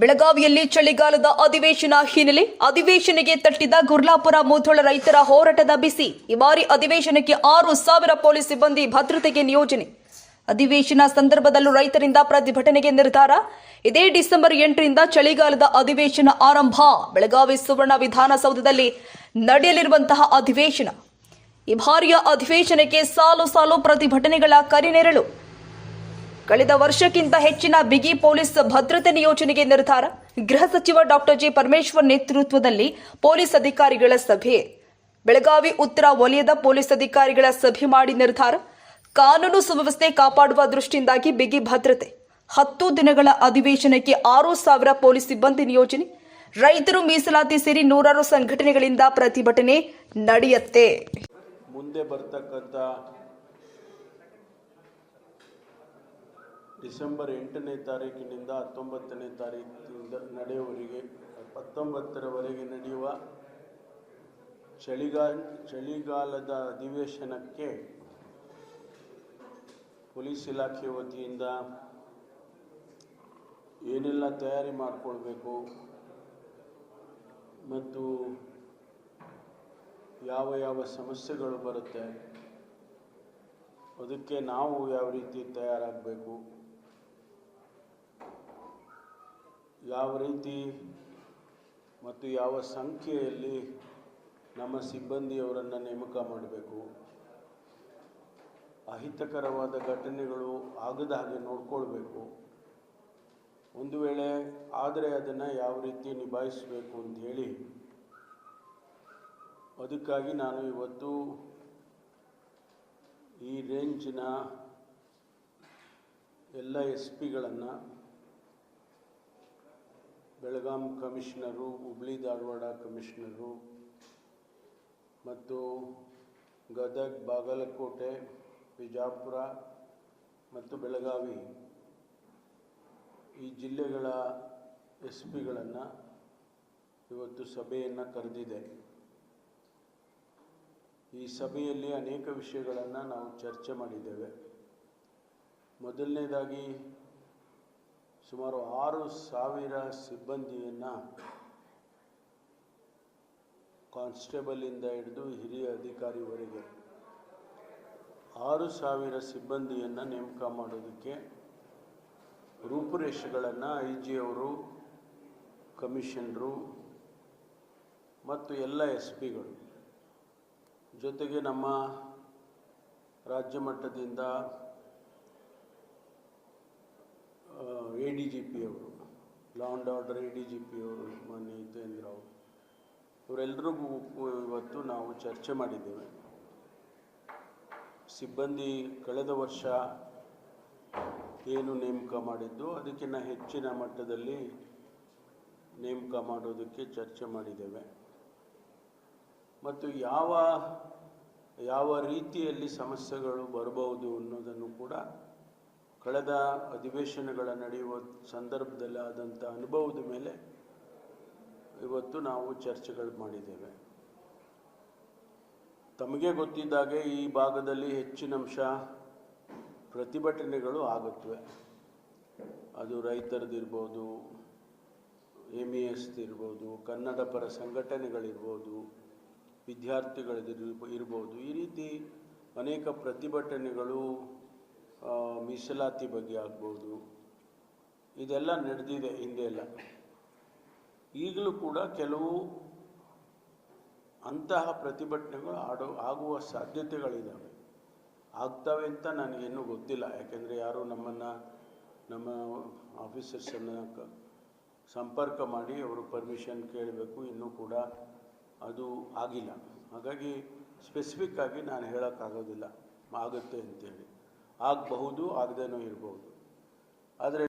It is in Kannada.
ಬೆಳಗಾವಿಯಲ್ಲಿ ಚಳಿಗಾಲದ ಅಧಿವೇಶನ ಹಿನ್ನೆಲೆ ಅಧಿವೇಶನಕ್ಕೆ ತಟ್ಟಿದ ಗುರ್ಲಾಪುರ ಮುಧೋಳ ರೈತರ ಹೋರಾಟದ ಬಿಸಿ. ಈ ಬಾರಿ ಅಧಿವೇಶನಕ್ಕೆ ಆರು ಸಾವಿರ ಪೊಲೀಸ್ ಸಿಬ್ಬಂದಿ ಭದ್ರತೆಗೆ ನಿಯೋಜನೆ. ಅಧಿವೇಶನ ಸಂದರ್ಭದಲ್ಲೂ ರೈತರಿಂದ ಪ್ರತಿಭಟನೆಗೆ ನಿರ್ಧಾರ. ಇದೇ ಡಿಸೆಂಬರ್ ಎಂಟರಿಂದ ಚಳಿಗಾಲದ ಅಧಿವೇಶನ ಆರಂಭ. ಬೆಳಗಾವಿ ಸುವರ್ಣ ವಿಧಾನಸೌಧದಲ್ಲಿ ನಡೆಯಲಿರುವಂತಹ ಅಧಿವೇಶನ. ಈ ಬಾರಿಯ ಅಧಿವೇಶನಕ್ಕೆ ಸಾಲು ಸಾಲು ಪ್ರತಿಭಟನೆಗಳ ಕರಿನೆರಳು. ಕಳೆದ ವರ್ಷಕ್ಕಿಂತ ಹೆಚ್ಚಿನ ಬಿಗಿ ಪೊಲೀಸ್ ಭದ್ರತೆ ನಿಯೋಜನೆಗೆ ನಿರ್ಧಾರ. ಗೃಹ ಸಚಿವ ಡಾಕ್ಟರ್ ಜಿ ಪರಮೇಶ್ವರ್ ನೇತೃತ್ವದಲ್ಲಿ ಪೊಲೀಸ್ ಅಧಿಕಾರಿಗಳ ಸಭೆ. ಬೆಳಗಾವಿ ಉತ್ತರ ವಲಯದ ಪೊಲೀಸ್ ಅಧಿಕಾರಿಗಳ ಸಭೆ ಮಾಡಿ ನಿರ್ಧಾರ. ಕಾನೂನು ಸುವ್ಯವಸ್ಥೆ ಕಾಪಾಡುವ ದೃಷ್ಟಿಯಿಂದಾಗಿ ಬಿಗಿ ಭದ್ರತೆ. ಹತ್ತು ದಿನಗಳ ಅಧಿವೇಶನಕ್ಕೆ ಆರು ಸಾವಿರ ಪೊಲೀಸ್ ಸಿಬ್ಬಂದಿ ನಿಯೋಜನೆ. ರೈತರು ಮೀಸಲಾತಿ ಸೇರಿ ನೂರಾರು ಸಂಘಟನೆಗಳಿಂದ ಪ್ರತಿಭಟನೆ ನಡೆಯುತ್ತೆ. ಮುಂದೆ ಡಿಸೆಂಬರ್ ಎಂಟನೇ ತಾರೀಕಿನಿಂದ ಹತ್ತೊಂಬತ್ತನೇ ತಾರೀಕಿನಿಂದ ನಡೆಯುವವರೆಗೆ, ಹತ್ತೊಂಬತ್ತರವರೆಗೆ ನಡೆಯುವ ಚಳಿಗಾ, ಚಳಿಗಾಲದ ಅಧಿವೇಶನಕ್ಕೆ ಪೊಲೀಸ್ ಇಲಾಖೆ ವತಿಯಿಂದ ಏನೆಲ್ಲ ತಯಾರಿ ಮಾಡಿಕೊಳ್ಬೇಕು ಮತ್ತು ಯಾವ ಯಾವ ಸಮಸ್ಯೆಗಳು ಬರುತ್ತೆ, ಅದಕ್ಕೆ ನಾವು ಯಾವ ರೀತಿ ತಯಾರಾಗಬೇಕು ಯಾವ ರೀತಿ ಮತ್ತು ಯಾವ ಸಂಖ್ಯೆಯಲ್ಲಿ ನಮ್ಮ ಸಿಬ್ಬಂದಿಯವರನ್ನು ನೇಮಕ ಮಾಡಬೇಕು? ಅಹಿತಕರವಾದ ಘಟನೆಗಳು ಆಗದ ಹಾಗೆ ನೋಡ್ಕೊಳ್ಬೇಕು. ಒಂದು ವೇಳೆ ಆದರೆ ಅದನ್ನು ಯಾವ ರೀತಿ ನಿಭಾಯಿಸಬೇಕು ಅಂತ ಹೇಳಿ, ಅದಕ್ಕಾಗಿ ನಾನು ಇವತ್ತು ಈ ರೇಂಜಿನ ಎಲ್ಲ ಎಸ್ ಪಿಗಳನ್ನು ಬೆಳಗಾಂ ಕಮಿಷನರು, ಹುಬ್ಳಿ ಧಾರವಾಡ ಕಮಿಷನರು ಮತ್ತು ಗದಗ, ಬಾಗಲಕೋಟೆ, ಬಿಜಾಪುರ ಮತ್ತು ಬೆಳಗಾವಿ ಈ ಜಿಲ್ಲೆಗಳ ಎಸ್ ಪಿಗಳನ್ನು ಇವತ್ತು ಸಭೆಯನ್ನು ಕರೆದಿದೆ. ಈ ಸಭೆಯಲ್ಲಿ ಅನೇಕ ವಿಷಯಗಳನ್ನು ನಾವು ಚರ್ಚೆ ಮಾಡಿದ್ದೇವೆ. ಮೊದಲನೇದಾಗಿ ಸುಮಾರು ಆರು ಸಾವಿರ ಸಿಬ್ಬಂದಿಯನ್ನು ಕಾನ್ಸ್ಟೇಬಲಿಂದ ಹಿಡಿದು ಹಿರಿಯ ಅಧಿಕಾರಿವರೆಗೆ ಆರು ಸಾವಿರ ಸಿಬ್ಬಂದಿಯನ್ನು ನೇಮಕ ಮಾಡೋದಕ್ಕೆ ರೂಪುರೇಷೆಗಳನ್ನು ಐ ಜಿ ಅವರು, ಕಮಿಷನರು ಮತ್ತು ಎಲ್ಲ ಎಸ್ ಪಿಗಳು ಜೊತೆಗೆ ನಮ್ಮ ರಾಜ್ಯ ಮಟ್ಟದಿಂದ ಎ ಡಿ ಜಿ ಪಿ ಅವರು law and order A D G P ಅವರು, ಮಾನ್ಯ ಹಿತೇಂದ್ರ ಅವರು ಇವರೆಲ್ಲರಿಗೂ ಇವತ್ತು ನಾವು ಚರ್ಚೆ ಮಾಡಿದ್ದೇವೆ. ಸಿಬ್ಬಂದಿ ಕಳೆದ ವರ್ಷ ಏನು ನೇಮಕ ಮಾಡಿದ್ದು ಅದಕ್ಕಿಂತ ಹೆಚ್ಚಿನ ಮಟ್ಟದಲ್ಲಿ ನೇಮಕ ಮಾಡೋದಕ್ಕೆ ಚರ್ಚೆ ಮಾಡಿದ್ದೇವೆ. ಮತ್ತು ಯಾವ ಯಾವ ರೀತಿಯಲ್ಲಿ ಸಮಸ್ಯೆಗಳು ಬರಬಹುದು ಅನ್ನೋದನ್ನು ಕೂಡ ಕಳೆದ ಅಧಿವೇಶನಗಳ ನಡೆಯುವ ಸಂದರ್ಭದಲ್ಲಿ ಆದಂಥ ಅನುಭವದ ಮೇಲೆ ಇವತ್ತು ನಾವು ಚರ್ಚೆಗಳು ಮಾಡಿದ್ದೇವೆ. ತಮಗೆ ಗೊತ್ತಿದ್ದಾಗೆ ಈ ಭಾಗದಲ್ಲಿ ಹೆಚ್ಚಿನ ಅಂಶ ಪ್ರತಿಭಟನೆಗಳು ಆಗುತ್ತವೆ. ಅದು ರೈತರದಿರ್ಬೋದು ಎಂ ಇ ಎಸ್ದಿರ್ಬೋದು ಕನ್ನಡ ಪರ ಸಂಘಟನೆಗಳಿರ್ಬೋದು ವಿದ್ಯಾರ್ಥಿಗಳದಿರ್ ಇರ್ಬೋದು ಈ ರೀತಿ ಅನೇಕ ಪ್ರತಿಭಟನೆಗಳು ಮೀಸಲಾತಿ ಬಗ್ಗೆ ಆಗ್ಬೋದು. ಇದೆಲ್ಲ ನಡೆದಿದೆ ಹಿಂದೆ ಎಲ್ಲ. ಈಗಲೂ ಕೂಡ ಕೆಲವು ಅಂತಹ ಪ್ರತಿಭಟನೆಗಳು ಆಡೋ, ಆಗುವ ಸಾಧ್ಯತೆಗಳಿದ್ದಾವೆ ಆಗ್ತವೆ ಅಂತ ನನಗೇನು ಗೊತ್ತಿಲ್ಲ. ಯಾಕೆಂದರೆ ಯಾರು ನಮ್ಮನ್ನು, ನಮ್ಮ ಆಫೀಸರ್ಸನ್ನು ಸಂಪರ್ಕ ಮಾಡಿ ಅವರು ಪರ್ಮಿಷನ್ ಕೇಳಬೇಕು. ಇನ್ನೂ ಕೂಡ ಅದು ಆಗಿಲ್ಲ. ಹಾಗಾಗಿ ಸ್ಪೆಸಿಫಿಕ್ ಆಗಿ ನಾನು ಹೇಳೋಕ್ಕಾಗೋದಿಲ್ಲ. ಆಗುತ್ತೆ ಅಂತೇಳಿ. ಆಗಬಹುದು ಆಗದೇನೂ ಇರಬಹುದು ಆದರೆ